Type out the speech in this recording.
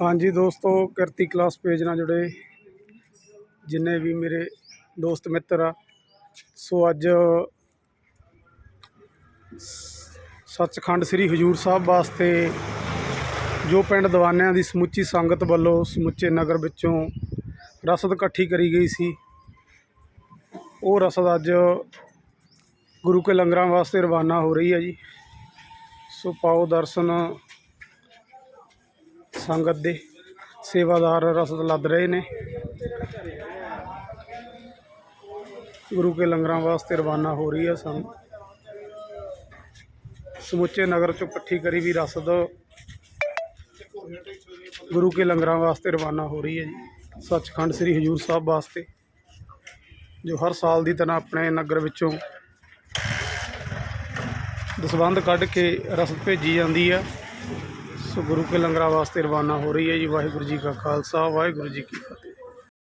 ਹਾਂਜੀ ਦੋਸਤੋ, ਕਿਰਤੀ ਕਲਾਸ ਪੇਜ ਨਾਲ ਜੁੜੇ ਜਿੰਨੇ ਵੀ ਮੇਰੇ ਦੋਸਤ ਮਿੱਤਰ ਆ। ਸੋ ਅੱਜ ਸੱਚਖੰਡ ਸ੍ਰੀ ਹਜੂਰ ਸਾਹਿਬ ਵਾਸਤੇ ਜੋ ਪਿੰਡ ਦੀਵਾਨਿਆਂ ਦੀ ਸਮੁੱਚੀ ਸੰਗਤ ਵੱਲੋਂ ਸਮੁੱਚੇ ਨਗਰ ਵਿੱਚੋਂ ਰਸਦ ਇਕੱਠੀ ਕਰੀ ਗਈ ਸੀ, ਉਹ ਰਸਦ ਅੱਜ ਗੁਰੂ ਕੇ ਲੰਗਰਾਂ ਵਾਸਤੇ ਰਵਾਨਾ ਹੋ ਰਹੀ ਹੈ ਜੀ। ਸੋ ਪਾਓ ਦਰਸ਼ਨ ਸੰਗਤ ਦੇ ਸੇਵਾਦਾਰ ਰਸਦ ਲੱਦ ਰਹੇ ਨੇ। ਗੁਰੂ ਕੇ ਲੰਗਰਾਂ ਵਾਸਤੇ ਰਵਾਨਾ ਹੋ ਰਹੀ ਹੈ ਸੰ, ਸਮੁੱਚੇ ਨਗਰ ਚੋਂ ਇਕੱਠੀ ਕਰੀ ਵੀ ਰਸਦ ਗੁਰੂ ਕੇ ਲੰਗਰਾਂ ਵਾਸਤੇ ਰਵਾਨਾ ਹੋ ਰਹੀ ਹੈ ਜੀ। ਸੱਚਖੰਡ ਸ੍ਰੀ ਹਜੂਰ ਸਾਹਿਬ ਵਾਸਤੇ, ਜੋ ਹਰ ਸਾਲ ਦੀ ਤਰ੍ਹਾਂ ਆਪਣੇ ਨਗਰ ਵਿੱਚੋਂ ਦਸਵੰਧ ਕੱਢ ਕੇ ਰਸਦ ਭੇਜੀ ਜਾਂਦੀ ਆ। ਸੋ ਗੁਰੂ ਕੇ ਲੰਗਰਾਂ ਵਾਸਤੇ ਰਵਾਨਾ ਹੋ ਰਹੀ ਹੈ ਜੀ। ਵਾਹਿਗੁਰੂ ਜੀ ਕਾ ਖਾਲਸਾ, ਵਾਹਿਗੁਰੂ ਜੀ ਕੀ ਫਤਿਹ।